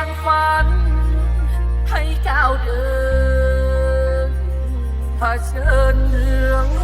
างฝัน ให้ก้าวเดินเผชิญเมือง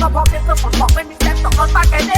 ก็พอเป็นสมุนบอกไม่มีแสนตกรถป้าแกเด้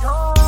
your.